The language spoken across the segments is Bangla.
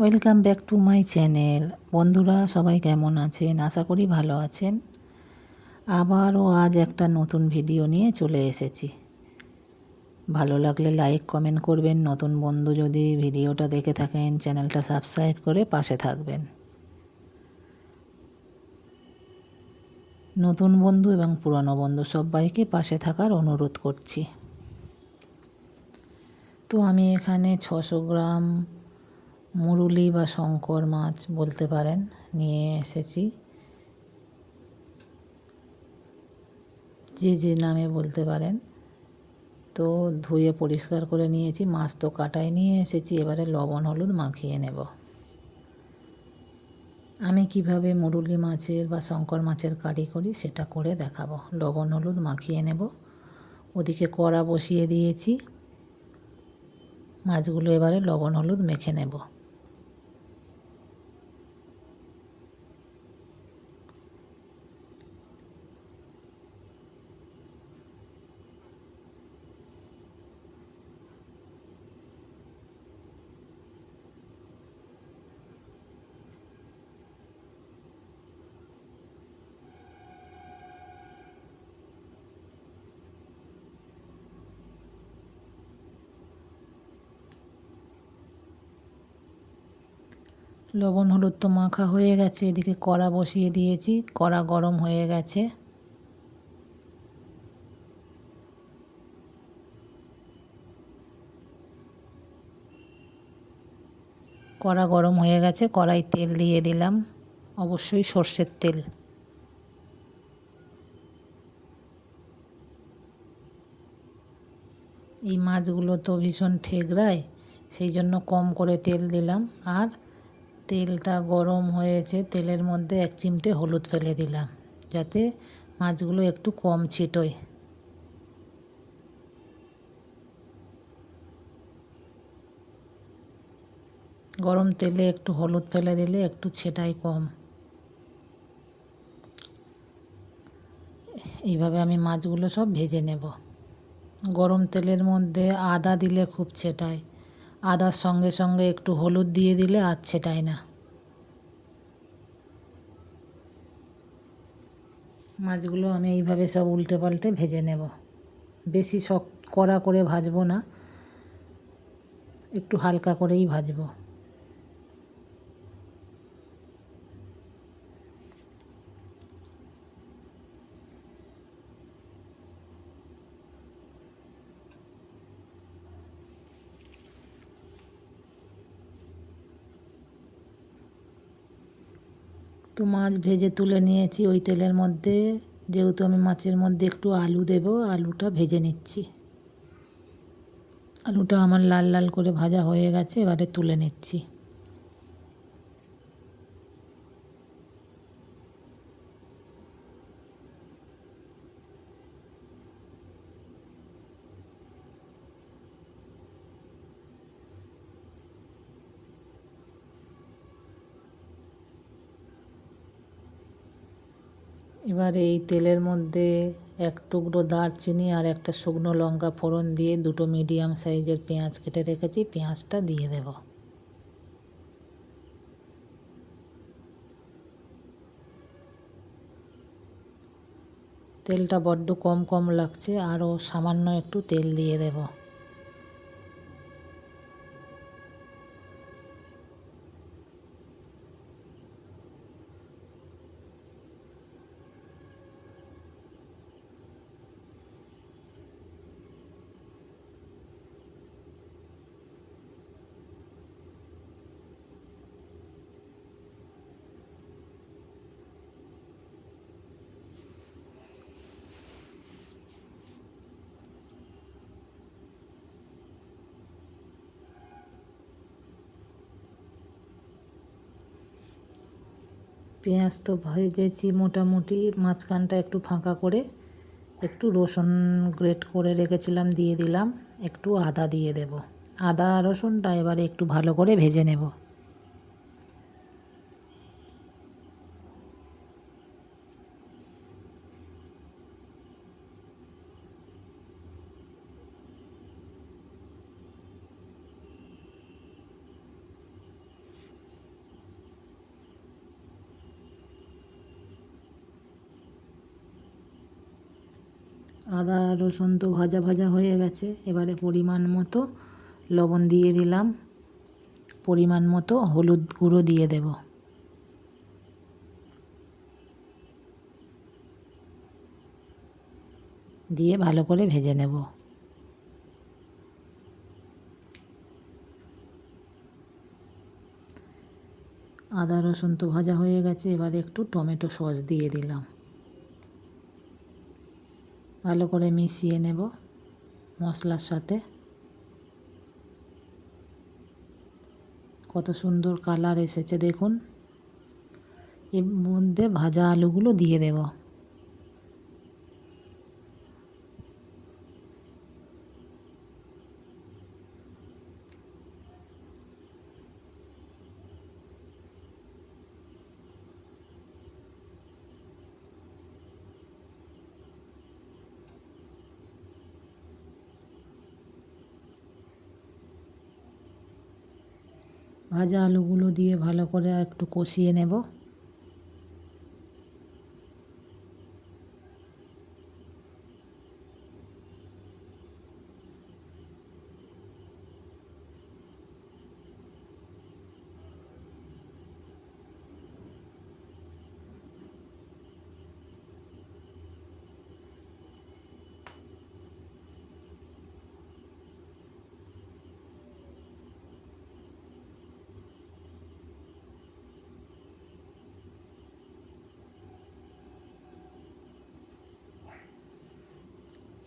Welcome back to my channel বন্ধুরা, সবাই কেমন আছেন? আশা করি ভালো আছেন। আবারও আজ একটা নতুন ভিডিও নিয়ে চলে এসেছি। ভালো লাগলে লাইক কমেন্ট করবেন। নতুন বন্ধু যদি ভিডিওটা দেখে থাকেন চ্যানেলটা সাবস্ক্রাইব করে পাশে থাকবেন। নতুন বন্ধু এবং পুরনো বন্ধু সবাইকে পাশে থাকার অনুরোধ করছি। তো আমি এখানে ছশো গ্রাম মুরুলি বা শঙ্কর মাছ বলতে পারেন, নিয়ে এসেছি। যে যে নামে বলতে পারেন। তো ধুয়ে পরিষ্কার করে নিয়েছি, মাছ তো কাটাই নিয়ে এসেছি, এবারে লবণ, হলুদ মাখিয়ে নেব। আমি কীভাবে মুরুলি মাছের বা শঙ্কর মাছের কারি করি সেটা করে দেখাবো। লবণ, হলুদ মাখিয়ে নেব। ওদিকে কড়া বসিয়ে দিয়েছি। মাছগুলো এবারে লবণ, হলুদ মেখে নেব। লবণ হলুদ তো মাখা হয়ে গেছে, এদিকে কড়া বসিয়ে দিয়েছি, কড়া গরম হয়ে গেছে। কড়া গরম হয়ে গেছে, কড়াই তেল দিয়ে দিলাম, অবশ্যই সর্ষের তেল। এই মাছগুলো তো ভীষণ ঠেকরায়, সেই জন্য কম করে তেল দিলাম, আর তেলটা গরম হয়েছে, তেলের মধ্যে এক চিমটে হলুদ ফেলে দিলাম, যাতে মাছগুলো একটু কম ছিটোয়। গরম তেলে একটু হলুদ ফেলে দিলে একটু ছেটাই কম। এইভাবে আমি মাছগুলো সব ভেজে নেব। গরম তেলের মধ্যে আদা দিলে খুব ছেটায়। আদার সঙ্গে সঙ্গে একটু হলুদ দিয়ে দিলে আর সেটাই না। মাছগুলো আমি এইভাবে সব উল্টে পাল্টে ভেজে নেব। বেশি শক্ত কড়া করে ভাজবো না, একটু হালকা করেই ভাজবো। তো মাছ ভেজে তুলে নিয়েছি ওই তেলের মধ্যে, যেহেতু আমি মাছের মধ্যে একটু আলু দেব, আলুটা ভেজে নিচ্ছি। আলুটা আমার লাল লাল করে ভাজা হয়ে গেছে, এবারে তুলে নিচ্ছি। এবার এই তেলের মধ্যে এক টুকরো দারচিনি আর একটা শুকনো লঙ্কা ফোড়ন দিয়ে দুটো মিডিয়াম সাইজের পেঁয়াজ কেটে রেখেছি। পেঁয়াজটা দিয়ে দেব। তেলটা বড্ড কম কম লাগছে, আরও সামান্য একটু তেল দিয়ে দেবো। পেঁয়াজ তো ভেজেছি মোটামুটি। মাঝখানটা একটু ফাঁকা করে একটু রসুন গ্রেট করে রেখেছিলাম, দিয়ে দিলাম। একটু আদা দিয়ে দেব। আদা রসুনটা এবারে একটু ভালো করে ভেজে নেব। আদা, রসুন তো ভাজা ভাজা হয়ে গেছে। এবারে পরিমাণ মতো লবণ দিয়ে দিলাম। পরিমাণ মতো হলুদ গুঁড়ো দিয়ে দেব। দিয়ে ভালো করে ভেজে নেব। আদা, রসুন তো ভাজা হয়ে গেছে। এবারে একটু টমেটো সস দিয়ে দিলাম। ভালো করে মিশিয়ে নেব মশলার সাথে। কত সুন্দর কালার এসেছে দেখুন। এর মধ্যে ভাজা আলুগুলো দিয়ে দেব। ভাজা আলুগুলো দিয়ে ভালো করে একটু কষিয়ে নেব।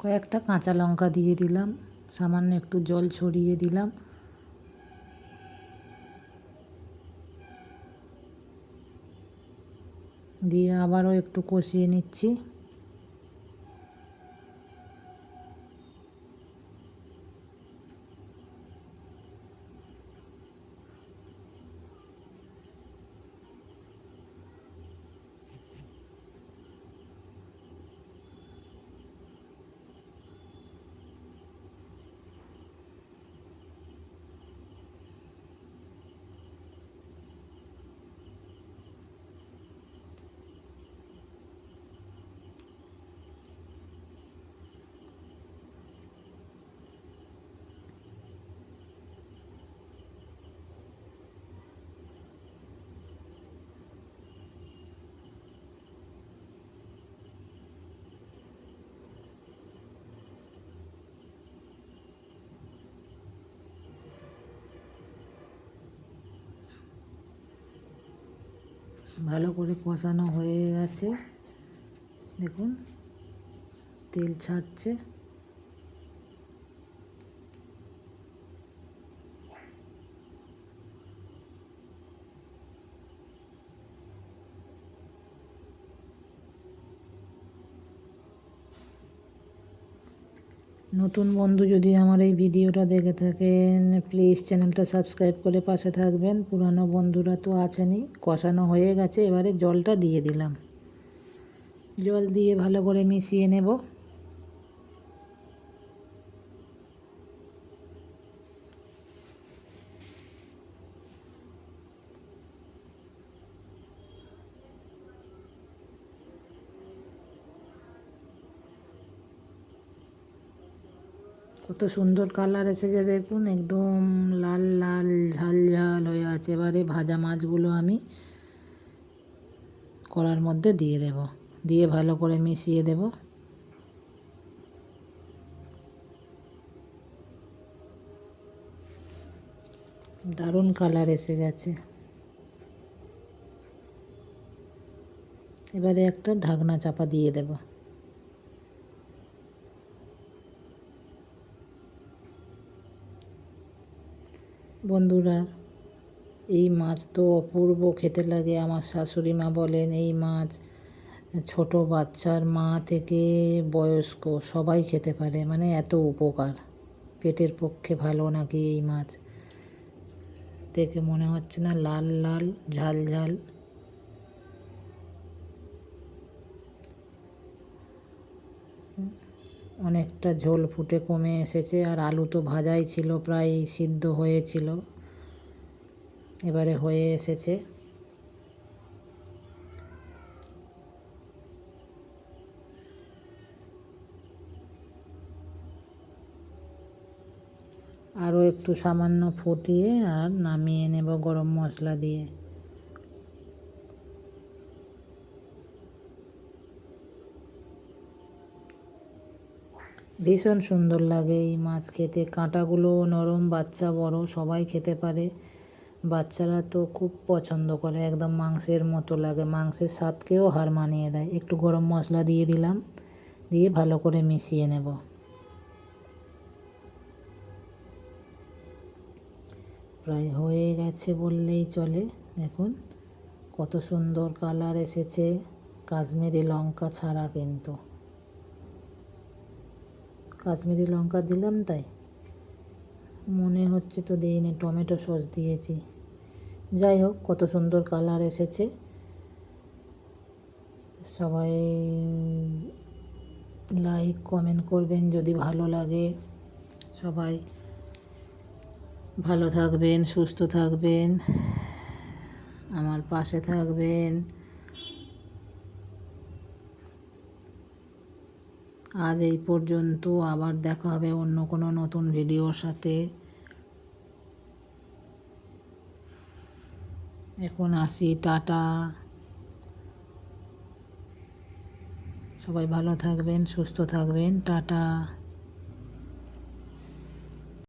কয়েকটা কাঁচা লঙ্কা দিয়ে দিলাম, সামান্য একটু জল ছড়িয়ে দিলাম। দিয়ে আবারও একটু কষিয়ে নিচ্ছি। ভালো করে কষানো হয়ে গেছে। দেখুন তেল ছাড়ছে। নতুন বন্ধু যদি আমার এই ভিডিওটা দেখে থাকেন প্লিজ চ্যানেলটা সাবস্ক্রাইব করে পাশে থাকবেন। পুরানো বন্ধুরা তো আছেনি কষানো হয়ে গেছে, এবারে জলটা দিয়ে দিলাম। জল দিয়ে ভালো করে মিশিয়ে নেব। কত সুন্দর কালার এসেছে দেখুন, একদম লাল লাল, ঝাল ঝাল হয়ে আছে। এবারে ভাজা মাছগুলো আমি কড়ার মধ্যে দিয়ে দেব। দিয়ে ভালো করে মিশিয়ে দেব। দারুণ কালার এসে গেছে। এবারে একটা ঢাকনা চাপা দিয়ে দেবো। বন্ধুরা, এই মাছ তো অপূর্ব খেতে লাগে। আমার শাশুড়ি মা বলেন, এই মাছ ছোট বাচ্চার মা থেকে বয়স্ক সবাই খেতে পারে মানে এত উপকার। পেটের পক্ষে ভালো নাকি এই মাছ? দেখে মনে হচ্ছে না লাল লাল, ঝাল ঝাল। অনেকটা ঝোল ফুটে কমে এসেছে আর আলু তো ভাজাই ছিল, প্রায় সিদ্ধ হয়েছিল। এবারে হয়ে এসেছে। আরও একটু সামান্য ফুটিয়ে আর নামিয়ে নেব গরম মশলা দিয়ে। ভীষণ সুন্দর লাগে এই মাছ খেতে। কাঁটাগুলো নরম, বাচ্চা বড়, সবাই খেতে পারে। বাচ্চারা তো খুব পছন্দ করে, একদম মাংসের মতো লাগে। মাংসের স্বাদকেও হার মানিয়ে দেয়। একটু গরম মশলা দিয়ে দিলাম, দিয়ে ভালো করে মিশিয়ে নেব। প্রায় হয়ে গেছে বললেই চলে। দেখুন, কত সুন্দর কালার এসেছে। কাশ্মীরি লঙ্কা ছাড়া কিন্তু। কাশ্মীরি লঙ্কা দিলাম তাই। মনে হচ্ছে তো দিইনি টমেটো সস দিয়েছি। যাই হোক, কত সুন্দর কালার এসেছে। সবাই লাইক, কমেন্ট করবেন যদি ভালো লাগে। সবাই ভালো থাকবেন, সুস্থ থাকবেন, আমার পাশে থাকবেন। আজ এই পর্যন্ত আবার দেখা হবে অন্য কোনো নতুন ভিডিওর সাথে। এখন আসি, টাটা। সবাই ভালো থাকবেন, সুস্থ থাকবেন। টাটা।